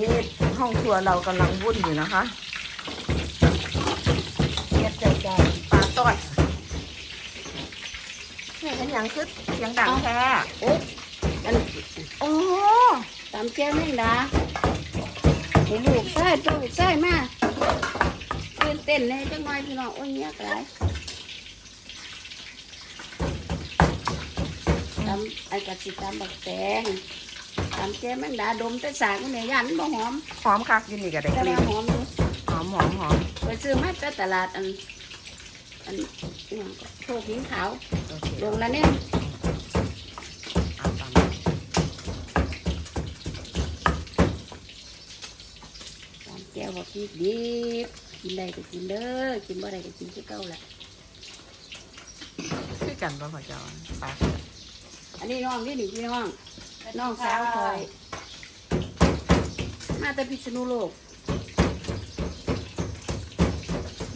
นี้ห้องครัวเรากำลังวุ่นอยู่นะคะเรียบใจใจปลาต้อดแม่กันยังคือเสียงดังแท้โอ๊ยอันโอ้ตามแก้วแม่งดาเห็นลูกไส้ตัวลูกไส้มาตื่นเต้นเลยจังหน่อยพี่น้องโอ้ยเนี้ยกไรตามไอ้กระสิตามบักแตง ตามแก้วแม่งดาดมแต่สากมันเนี่ยยันบ่หอมหอมคักอยินนี่กับเด็กแต่กลิ่ว่านหอมอยู่หอมหอมหอมไปซื้อมาจากตลาดอันอันอิหยังก็โชคหินขาวโอเคลงละเนี่ยเอาตามตามแก้วบอกพี่ดิบกินได้ก็กินเด้อกินบ่ได้ก็กินคือเก่าแหละคือกันป่ะพ่อเจ้าปลาอันนี้น้องนี่นี่พี่น้อง น้องสาวคอย มาแต่พิษณุโลก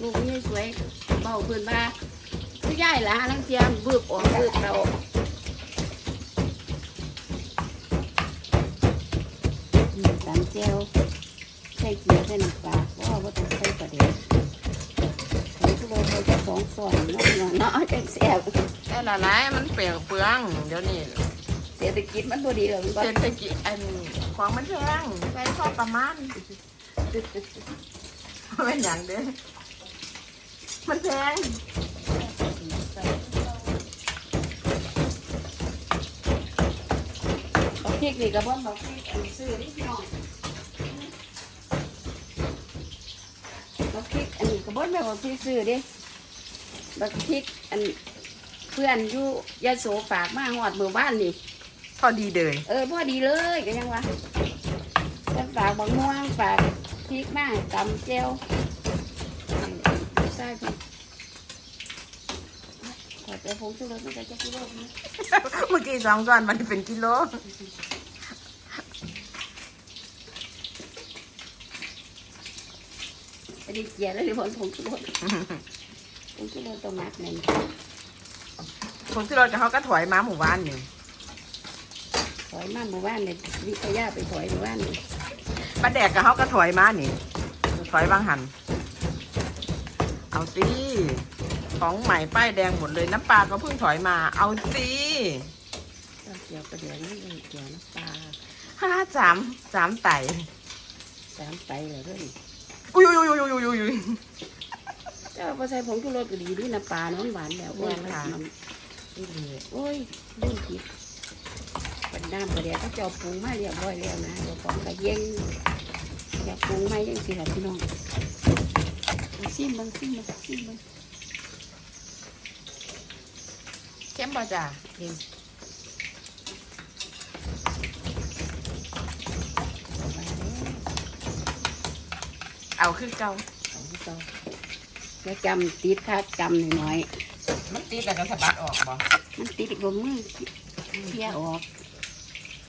ลูกนี่สวย เบาเพื่อนบ้าคือย่ายละลังเทียมบืบออกบืบเราอืมตามแก้วใส่เกลือใส่น้ำปลาเพราะว่าต้องใส่ประเดี๋ยวใส่ทุกโลเขาจะสองส่วนน้องเนาะจังแซ่บแต่ละไรมันเปลืองเปลืองเดี๋ยวนี้ เศรษฐกิจมันบ่ดีหรอกมันบ่เศรษฐกิจอันของมันแพงใช้พอประมาณเป็นอย่างเด้อมันแพงบักพริกนี่ก็บ่บักพริกอันซื้อนี่พี่น้องบักพริกอันนี้ก็บ่แม่นบักพริกซื้อเด้บักพริกอันเพื่อนอยู่ยะโสฝากมาฮอดมื้อวานนี่ พอดีเลยเออพอดีเลยก็ยังว่าเพิ่นฝากบักม่วงฝากพริกมาตำแจ่วใส่เพิ่นขอแต่ผงชูรสมันก็จะกิโลนึงเมื่อกี้สองก้อนมันเป็นกิโลไม่ได้เกลียดแล้วที่ผลผงชูรสผงชูรสต้องมักหนึ่งผมที่รถกับเขาก็ถอยมาหมู่บ้านนี่ถ อยมาหมู่บ้านเนี่ยวิทยาไปถอยหมู่บ้านนี่ป้าแดกกับเขาก็ถอยมานี่ ถอยบางหัน เอาสิของใหม่ป้ายแดงหมดเลยน้ำปลาก็เพิ่งถอยมา เอาสิเอาเกี่ยวประเดี๋ยวนี่เกี่ยวน้ำปลาห้าสามสามไต่สามไปเลยเด้วยอุ้ยอุ้ยอุ้ยอุ้ยอุ้ยอุ้ยเจ้าพอใส่ผงชูรสก็ดีด้วยน้ำปลาเน้องหวานแล้วโอ้ยแม่นค่ะมันโอ้ยลื่นผิดเป็ นน้ำประเดี๋ยวเขาเจ้าปรุงมาเรียบร้อยแล้วนะเดี๋ยวของกระเย็งอยากปรุงไม่ยังสิค่ะพี่น้องเอาซิมเบังซิมเบังซิมเบังเข้มป่ะจ้ะเดี๋ยวเอาไปแล้วเอาคือเก่าเอาที่เก่าแล้วจำติดคัดจำหน่อยมันติดแล้วก็สะบัดออกบ่ๆมันติดกับมือเที่ยออก